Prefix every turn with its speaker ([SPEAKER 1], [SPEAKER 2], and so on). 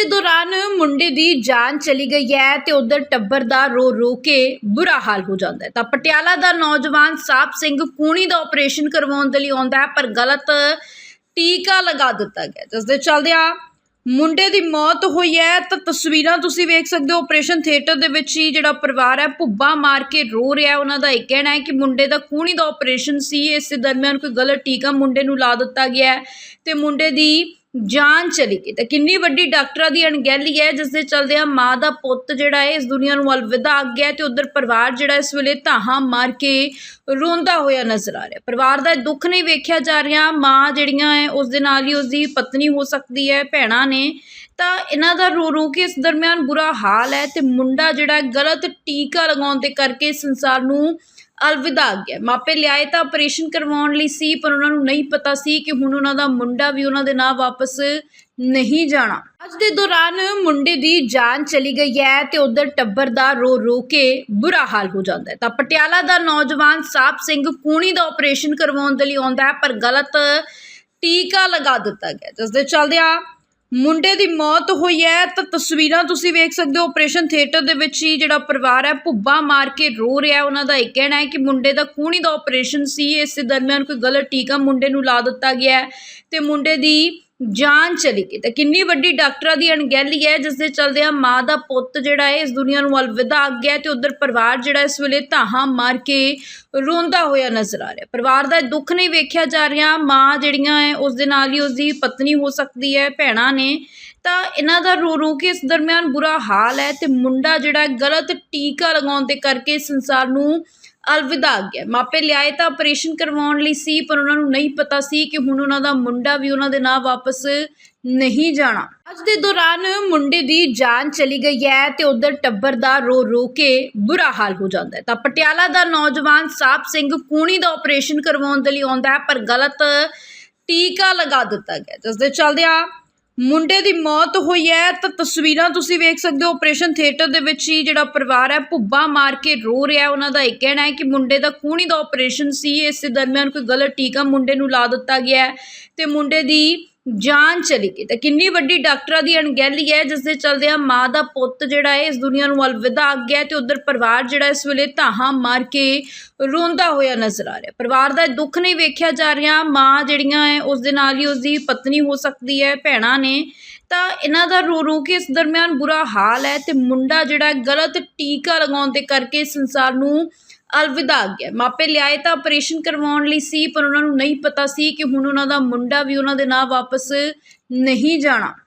[SPEAKER 1] ਦੇ ਦੌਰਾਨ ਮੁੰਡੇ ਦੀ ਜਾਨ ਚਲੀ ਗਈ ਹੈ ਤੇ ਉਧਰ ਟੱਬਰ ਦਾ ਰੋ ਰੋ ਕੇ ਬੁਰਾ ਹਾਲ ਹੋ ਜਾਂਦਾ ਹੈ। ਤਾਂ ਪਟਿਆਲਾ ਦਾ ਨੌਜਵਾਨ ਸਾਪ ਸਿੰਘ ਕੂਣੀ ਦਾ ਆਪਰੇਸ਼ਨ ਕਰਵਾਉਣ ਦੇ ਲਈ ਆਉਂਦਾ ਹੈ, ਪਰ ਗਲਤ ਟੀਕਾ ਲਗਾ ਦਿੱਤਾ ਗਿਆ ਜਿਸ ਦੇ ਚਲਦਿਆਂ ਮੁੰਡੇ ਦੀ ਮੌਤ ਹੋਈ ਹੈ। ਤਾਂ ਤਸਵੀਰਾਂ ਤੁਸੀਂ ਵੇਖ ਸਕਦੇ ਹੋ ਆਪਰੇਸ਼ਨ ਥੀਏਟਰ ਦੇ ਵਿੱਚ ਹੀ ਜਿਹੜਾ ਪਰਿਵਾਰ ਹੈ, ਭੁੱਬਾ ਮਾਰ ਕੇ ਰੋ ਰਿਹਾ ਉਹਨਾਂ ਦਾ ਇਹ ਕਹਿਣਾ ਹੈ ਕਿ ਮੁੰਡੇ ਦਾ ਕੂਣੀ ਦਾ ਆਪਰੇਸ਼ਨ ਸੀ। ਇਸੇ ਦਰਮਿਆਨ ਕੋਈ ਗਲਤ ਟੀਕਾ ਮੁੰਡੇ ਨੂੰ ਲਾ ਦਿੱਤਾ ਗਿਆ ਹੈ ਤੇ ਮੁੰਡੇ ਦੀ ਜਾਨ ਚਲੀ ਗਈ। ਤਾਂ ਕਿੰਨੀ ਵੱਡੀ ਡਾਕਟਰਾਂ ਦੀ ਅਣਗਹਿਲੀ ਹੈ ਜਿਸ ਦੇ ਚਲਦਿਆਂ ਮਾਂ ਦਾ ਪੁੱਤ ਜਿਹੜਾ ਹੈ, ਇਸ ਦੁਨੀਆ ਨੂੰ ਅਲਵਿਦਾ ਆ ਗਿਆ ਤੇ ਉਧਰ ਪਰਿਵਾਰ ਜਿਹੜਾ ਇਸ ਵੇਲੇ ਧਾਹਾਂ ਮਾਰ ਕੇ ਰੋਂਦਾ ਹੋਇਆ ਨਜ਼ਰ ਆ ਰਿਹਾ। ਪਰਿਵਾਰ ਦਾ ਇਹ ਦੁੱਖ ਨਹੀਂ ਵੇਖਿਆ ਜਾ ਰਿਹਾ। ਮਾਂ ਜਿਹੜੀਆਂ ਹੈ, ਉਸ ਦੇ ਨਾਲ ਹੀ ਉਸ ਦੀ ਪਤਨੀ ਹੋ ਸਕਦੀ ਹੈ, ਭੈਣਾਂ ਨੇ। ਤਾਂ ਇਹਨਾਂ ਦਾ ਰੋ ਰੋ ਕੇ ਇਸ ਦਰਮਿਆਨ ਬੁਰਾ ਹਾਲ ਹੈ ਤੇ ਮੁੰਡਾ ਜਿਹੜਾ ਗਲਤ ਟੀਕਾ ਲਗਾਉਣ ਦੇ ਕਰਕੇ ਸੰਸਾਰ ਨੂੰ ਅਲਵਿਦਾ ਗਿਆ ਮਾਪੇ ਲਿਆਏ ਤਾਂ ਆਪਰੇਸ਼ਨ ਕਰਵਾਉਣ ਲਈ ਸੀ, ਪਰ ਉਹਨਾਂ ਨੂੰ ਨਹੀਂ ਪਤਾ ਸੀ ਕਿ ਹੁਣ ਉਹਨਾਂ ਦਾ ਮੁੰਡਾ ਵੀ ਉਹਨਾਂ ਦੇ ਨਾਲ ਵਾਪਸ ਨਹੀਂ ਜਾਣਾ। ਅੱਜ ਦੇ ਦੌਰਾਨ ਮੁੰਡੇ ਦੀ ਜਾਨ ਚਲੀ ਗਈ ਹੈ ਤੇ ਉਧਰ ਟੱਬਰ ਦਾ ਰੋ ਰੋ ਕੇ ਬੁਰਾ ਹਾਲ ਹੋ ਜਾਂਦਾ ਹੈ। ਤਾਂ ਪਟਿਆਲਾ ਦਾ ਨੌਜਵਾਨ ਸਾਪ ਸਿੰਘ ਕੂਣੀ ਦਾ ਆਪਰੇਸ਼ਨ ਕਰਵਾਉਣ ਦੇ ਲਈ ਆਉਂਦਾ ਹੈ, ਪਰ ਗਲਤ ਟੀਕਾ ਲਗਾ ਦਿੱਤਾ ਗਿਆ ਜਿਸ ਦੇ ਚਲਦਿਆਂ ਮੁੰਡੇ ਦੀ ਮੌਤ ਹੋਈ ਹੈ, ਤਾਂ ਤਸਵੀਰਾਂ ਤੁਸੀਂ ਵੇਖ ਸਕਦੇ ਹੋ ਆਪਰੇਸ਼ਨ ਥੀਏਟਰ ਦੇ ਵਿੱਚ ਹੀ ਜਿਹੜਾ ਪਰਿਵਾਰ ਹੈ, ਭੁੱਬਾ ਮਾਰ ਕੇ ਰੋ ਰਿਹਾ ਉਹਨਾਂ ਦਾ ਇਹ ਕਹਿਣਾ ਹੈ ਕਿ ਮੁੰਡੇ ਦਾ ਖੂਨੀ ਦਾ ਆਪਰੇਸ਼ਨ ਸੀ। ਇਸ ਦਰਮਿਆਨ ਕੋਈ ਗਲਤ ਟੀਕਾ ਮੁੰਡੇ ਨੂੰ ਲਾ ਦਿੱਤਾ ਗਿਆ ਹੈ ਤੇ ਮੁੰਡੇ ਦੀ ਜਾਨ ਚਲੀ ਗਈ। ਤਾਂ ਕਿੰਨੀ ਵੱਡੀ ਡਾਕਟਰਾਂ ਦੀ ਅਣਗਹਿਲੀ ਹੈ, ਜਿਸ ਦੇ ਚਲਦਿਆਂ ਮਾਂ ਦਾ ਪੁੱਤ ਜਿਹੜਾ ਹੈ, ਇਸ ਦੁਨੀਆ ਨੂੰ ਅਲਵਿਦਾ ਆ ਗਿਆ ਹੈ ਤੇ ਉਧਰ ਪਰਿਵਾਰ ਜਿਹੜਾ ਇਸ ਵੇਲੇ ਧਾਹਾਂ ਮਾਰ ਕੇ ਰੋਂਦਾ ਹੋਇਆ ਨਜ਼ਰ ਆ ਰਿਹਾ। ਪਰਿਵਾਰ ਦਾ ਦੁੱਖ ਨਹੀਂ ਵੇਖਿਆ ਜਾ ਰਿਹਾ। ਮਾਂ ਜਿਹੜੀਆਂ ਹੈ, ਉਸ ਦੇ ਨਾਲ ਹੀ ਉਸ ਦੀ ਪਤਨੀ ਹੋ ਸਕਦੀ ਹੈ, ਭੈਣਾਂ ਨੇ। ਤਾਂ ਇਹਨਾਂ ਦਾ ਰੋ ਰੋ ਕੇ ਇਸ ਦਰਮਿਆਨ ਬੁਰਾ ਹਾਲ ਹੈ ਤੇ ਮੁੰਡਾ ਜਿਹੜਾ ਗਲਤ ਟੀਕਾ ਲਗਾਉਣ ਦੇ ਕਰਕੇ ਸੰਸਾਰ ਨੂੰ ਅਲਵਿਦਾ ਗਿਆ। ਮਾਪੇ ਲਿਆਏ ਤਾਂ ਆਪਰੇਸ਼ਨ ਕਰਵਾਉਣ ਲਈ ਸੀ, ਪਰ ਉਹਨਾਂ ਨੂੰ ਨਹੀਂ ਪਤਾ ਸੀ ਕਿ ਹੁਣ ਉਹਨਾਂ ਦਾ ਮੁੰਡਾ ਵੀ ਉਹਨਾਂ ਦੇ ਨਾਲ ਵਾਪਸ ਨਹੀਂ ਜਾਣਾ। ਅੱਜ ਦੇ ਦੌਰਾਨ ਮੁੰਡੇ ਦੀ ਜਾਨ ਚਲੀ ਗਈ ਹੈ ਤੇ ਉਧਰ ਟੱਬਰ ਦਾ ਰੋ ਰੋ ਕੇ ਬੁਰਾ ਹਾਲ ਹੋ ਜਾਂਦਾ ਹੈ। ਤਾਂ ਪਟਿਆਲਾ ਦਾ ਨੌਜਵਾਨ ਸਾਪ ਸਿੰਘ ਕੂਣੀ ਦਾ ਆਪਰੇਸ਼ਨ ਕਰਵਾਉਣ ਦੇ ਲਈ ਆਉਂਦਾ ਹੈ, ਪਰ ਗਲਤ ਟੀਕਾ ਲਗਾ ਦਿੱਤਾ ਗਿਆ ਜਿਸ ਦੇ ਚਲਦਿਆਂ ਮੁੰਡੇ ਦੀ ਮੌਤ ਹੋਈ ਹੈ, ਤਾਂ ਤਸਵੀਰਾਂ ਤੁਸੀਂ ਵੇਖ ਸਕਦੇ ਹੋ ਆਪਰੇਸ਼ਨ ਥੀਏਟਰ ਦੇ ਵਿੱਚ ਹੀ ਜਿਹੜਾ ਪਰਿਵਾਰ ਹੈ, ਭੁੱਬਾ ਮਾਰ ਕੇ ਰੋ ਰਿਹਾ ਉਹਨਾਂ ਦਾ ਇਹ ਕਹਿਣਾ ਹੈ ਕਿ ਮੁੰਡੇ ਦਾ ਖੂਨੀ ਦਾ ਆਪਰੇਸ਼ਨ ਸੀ। ਇਸ ਦਰਮਿਆਨ ਕੋਈ ਗਲਤ ਟੀਕਾ ਮੁੰਡੇ ਨੂੰ ਲਾ ਦਿੱਤਾ ਗਿਆ ਹੈ ਤੇ ਮੁੰਡੇ ਦੀ ਜਾਨ ਚਲੀ ਗਈ। ਤਾਂ ਕਿੰਨੀ ਵੱਡੀ ਡਾਕਟਰਾਂ ਦੀ ਅਣਗਹਿਲੀ ਹੈ, ਜਿਸ ਦੇ ਚਲਦਿਆਂ ਮਾਂ ਦਾ ਪੁੱਤ ਜਿਹੜਾ ਹੈ, ਇਸ ਦੁਨੀਆ ਨੂੰ ਅਲਵਿਦਾ ਆ ਗਿਆ ਹੈ ਤੇ ਉਧਰ ਪਰਿਵਾਰ ਜਿਹੜਾ ਇਸ ਵੇਲੇ ਧਾਹਾਂ ਮਾਰ ਕੇ ਰੋਂਦਾ ਹੋਇਆ ਨਜ਼ਰ ਆ ਰਿਹਾ। ਪਰਿਵਾਰ ਦਾ ਇਹ ਦੁੱਖ ਨਹੀਂ ਵੇਖਿਆ ਜਾ ਰਿਹਾ। ਮਾਂ ਜਿਹੜੀਆਂ ਹੈ, ਉਸ ਦੇ ਨਾਲ ਹੀ ਉਸ ਦੀ ਪਤਨੀ ਹੋ ਸਕਦੀ ਹੈ, ਭੈਣਾਂ ਨੇ। ਤਾਂ ਇਹਨਾਂ ਦਾ ਰੋ ਰੋ ਕੇ ਇਸ ਦਰਮਿਆਨ ਬੁਰਾ ਹਾਲ ਹੈ ਤੇ ਮੁੰਡਾ ਜਿਹੜਾ ਗਲਤ ਟੀਕਾ ਲਗਾਉਣ ਦੇ ਕਰਕੇ ਸੰਸਾਰ ਨੂੰ ਅਲਵਿਦਾ ਗਿਆ ਮਾਪੇ ਲਿਆਏ ਤਾਂ ਆਪਰੇਸ਼ਨ ਕਰਵਾਉਣ ਲਈ ਸੀ, ਪਰ ਉਹਨਾਂ ਨੂੰ ਨਹੀਂ ਪਤਾ ਸੀ ਕਿ ਹੁਣ ਉਹਨਾਂ ਦਾ ਮੁੰਡਾ ਵੀ ਉਹਨਾਂ ਦੇ ਨਾਲ ਵਾਪਸ ਨਹੀਂ ਜਾਣਾ।